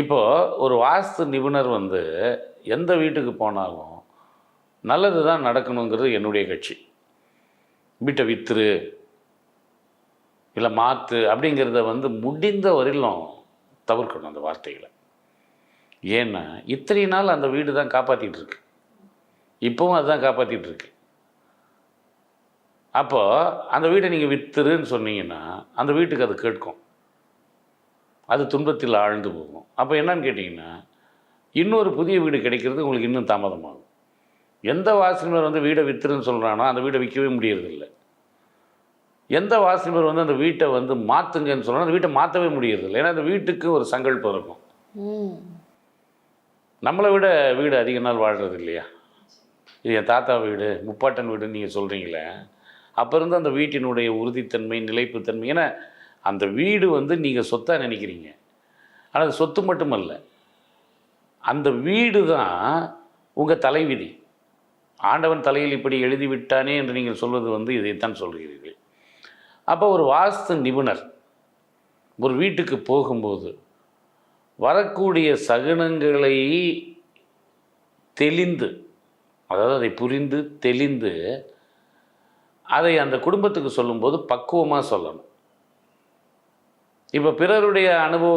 இப்போ ஒரு வாஸ்து நிபுணர் வந்து எந்த வீட்டுக்கு போனாலும் நல்லது தான் நடக்கணுங்கிறது என்னுடைய கட்சி. வீட்டை வித்துரு இல்லை மாற்று அப்படிங்கிறத வந்து முடிந்த வரையிலும் தவிர்க்கணும் அந்த வார்த்தைகளை. ஏன்னா இத்தனை நாள் அந்த வீடு தான் காப்பாற்றிட்டு இருக்கு. இப்போவும் அதுதான் காப்பாற்றிட்டு இருக்கு. அந்த வீடை நீங்கள் வித்துருன்னு சொன்னீங்கன்னா அந்த வீட்டுக்கு அது கேட்கும். அது துன்பத்தில் ஆழ்ந்து போகும். அப்போ என்னன்னு கேட்டிங்கன்னா இன்னொரு புதிய வீடு கிடைக்கிறது உங்களுக்கு இன்னும் தாமதமாகும். எந்த வாசகர் வந்து வீடை வித்துருன்னு சொல்கிறானோ அந்த வீடை விற்கவே முடியறதில்ல. எந்த வாசகர் வந்து அந்த வீட்டை வந்து மாற்றுங்கன்னு சொல்கிறானோ அந்த வீட்டை மாற்றவே முடியறதில்ல. ஏன்னா அந்த வீட்டுக்கு ஒரு சங்கல்பம் இருக்கும். நம்மளை விட வீடு அதிக நாள் வாழ்கிறது இல்லையா? இது என் தாத்தா வீடு முப்பாட்டன் வீடுன்னு நீங்கள் சொல்கிறீங்களே அப்போ இருந்து அந்த வீட்டினுடைய உறுதித்தன்மை நிலைப்புத்தன்மை ஏன்னா அந்த வீடு வந்து நீங்கள் சொத்தாக நினைக்கிறீங்க. ஆனால் அது சொத்து மட்டுமல்ல. அந்த வீடு தான் உங்கள் தலைவிதி. ஆண்டவன் தலையில் இப்படி எழுதி விட்டானே என்று நீங்கள் சொல்வது வந்து இதைத்தான் சொல்கிறீர்கள். அப்போ ஒரு வாஸ்து நிபுணர் ஒரு வீட்டுக்கு போகும்போது வரக்கூடிய சகுனங்களை தெளிந்து அதாவது அதை புரிந்து தெளிந்து அதை அந்த குடும்பத்துக்கு சொல்லும்போது பக்குவமாக சொல்லணும். இப்போ பிறருடைய அனுபவம்